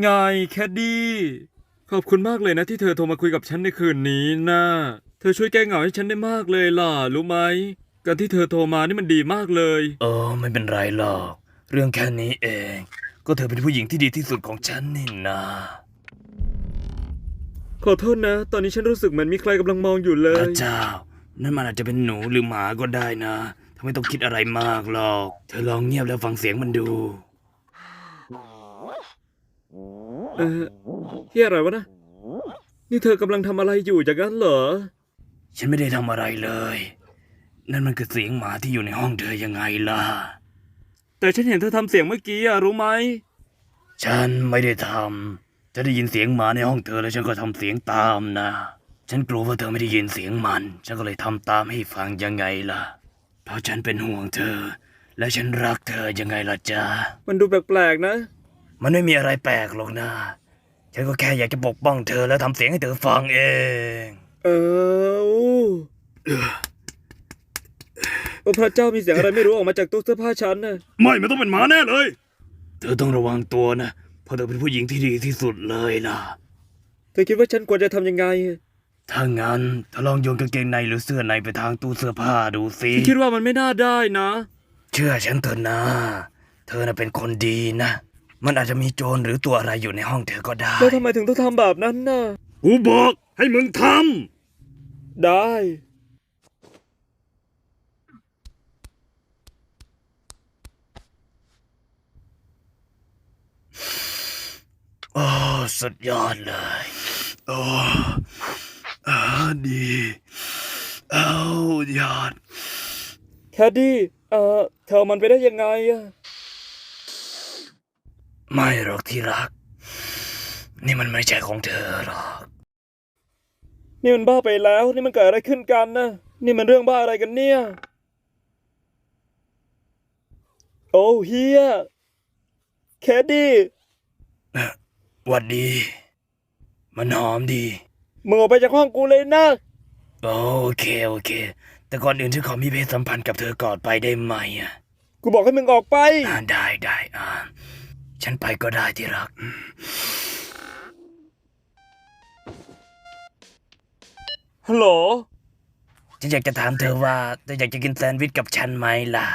ไงแคดดี้ ขอบคุณมากเลยนะที่เธอโทรมาคุยกับฉันในคืนนี้นะเธอช่วยแก้เหงาให้ฉันได้มากเลยล่ะ รู้ไหม การที่เธอโทรมานี่มันดีมากเลย เออไม่เป็นไรหรอก เรื่องแค่นี้เอง ก็เธอเป็นผู้หญิงที่ดีที่สุดของฉันนี่นะ ขอโทษนะ ตอนนี้ฉันรู้สึกเหมือนมีใครกำลังมองอยู่เลพย ระเจ้า นั่นมันอาจจะเป็นหนูหรือหมาก็ได้นะเธอไม่ต้องคิดอะไรมากหรอก เธอลองเงียบแล้วฟังเสียงมันดู เออเฮียอะไรวะนะ นี่เธอกำลังทำอะไรอยู่อย่างนั้นเหรอ ฉันไม่ได้ทำอะไรเลย นั่นมันคือเสียงหมาที่อยู่ในห้องเธอยังไงล่ะ แต่ฉันเห็นเธอทำเสียงเมื่อกี้อะรู้ไหม ฉันไม่ได้ทำ จะได้ยินเสียงหมาในห้องเธอแล้วฉันก็ทำเสียงตามนะ ฉันกลัวว่าเธอไม่ได้ยินเสียงมัน ฉันก็เลยทำตามให้ฟังยังไงล่ะ เพราะฉันเป็นห่วงเธอ และฉันรักเธอยังไงล่ะจ๊ะ มันดูแปลกๆนะ มันไม่มีอะไรแปลกหรอกนะ ฉันก็แค่อยากจะปกป้องเธอแล้วทำเสียงให้เธอฟังเอง เอออู้โอ้พระเจ้ามีเสียงอะไรไม่รู้ออกมาจากตู้เสื้อผ้าฉันน่ะ ไม่มันต้องเป็นหมาแน่เลย เธอต้องระวังตัวนะ เพราะเธอเป็นผู้หญิงที่ดีที่สุดเลยล่ะ เธอคิดว่าฉันควรจะทำยังไง ถ้างั้นเธอลองโยนกางเกงในหรือเสื้อในไปทางตู้เสื้อผ้าดูสิฉันคิดว่ามันไม่น่าได้นะ เชื่อฉันเถอะนะ เธอน่ะเป็นคนดีนะ มันอาจจะมีโจรหรือตัวอะไรอยู่ในห้องเธอก็ได้ แล้วทำไมถึงต้องทำแบบนั้นน่ะ กูบอกให้มึงทได้ำโอ้สุดยอดเลย โอ้อาดีโอ้ยอด แคดดี้ เอ่อ เธอเอามันไปได้ยังไงอะ ไม่หรอกที่รัก นี่มันไม่ใช่ของเธอหรอก นี่มันบ้าไปแล้ว นี่มันเกิดอะไรขึ้นกันนะ นี่มันเรื่องบ้าอะไรกันเนี่ย โอ้เฮียแคดดี้หวัดดี มันหอมดี มึงออกไปจากห้องกูเลยนะ โอเค โอเค แต่ก่อนอื่นฉันขอมีเพศสัมพันธ์กับเธอก่อนไปได้ไหมอะ กูบอกให้มึงออกไปอ่าได้ได้อ่า ฉันไปก็ได้ที่รัก ฮัลโหล ฉันอยากจะถามเธอว่าเธออยากจะกินแซนด์วิชกับฉันไหมล่ะ